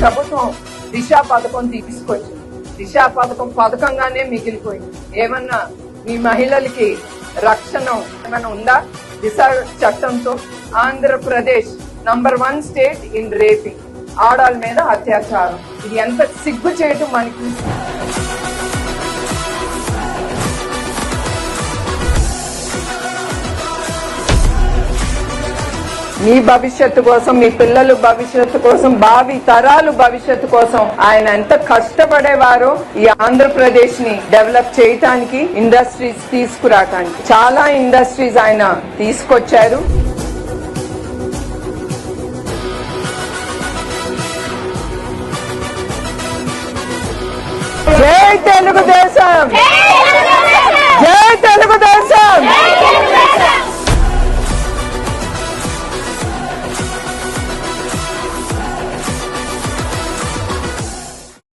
ప్రభుత్వం దిశ పథకం తీసుకొచ్చింది. దిశ పథకం పథకంగానే మిగిలిపోయింది. ఏమన్నా మీ మహిళలకి రక్షణ ఏమైనా ఉందా? Disha చట్టంతో Andhra Pradesh number one state in raping. ఆడాల మీద అత్యాచారం. ఇది ఎంత సిగ్గు చేయటం మనకి? మీ భవిష్యత్తు కోసం మీ పిల్లలు భవిష్యత్తు కోసం భావి తరాలు భవిష్యత్తు కోసం ఆయన ఎంత కష్టపడేవారో ఈ ఆంధ్రప్రదేశ్ని డెవలప్ చేయటానికి ఇండస్ట్రీస్ తీసుకురావటానికి. చాలా ఇండస్ట్రీస్ ఆయన తీసుకొచ్చారు. జై తెలుగుదేశం!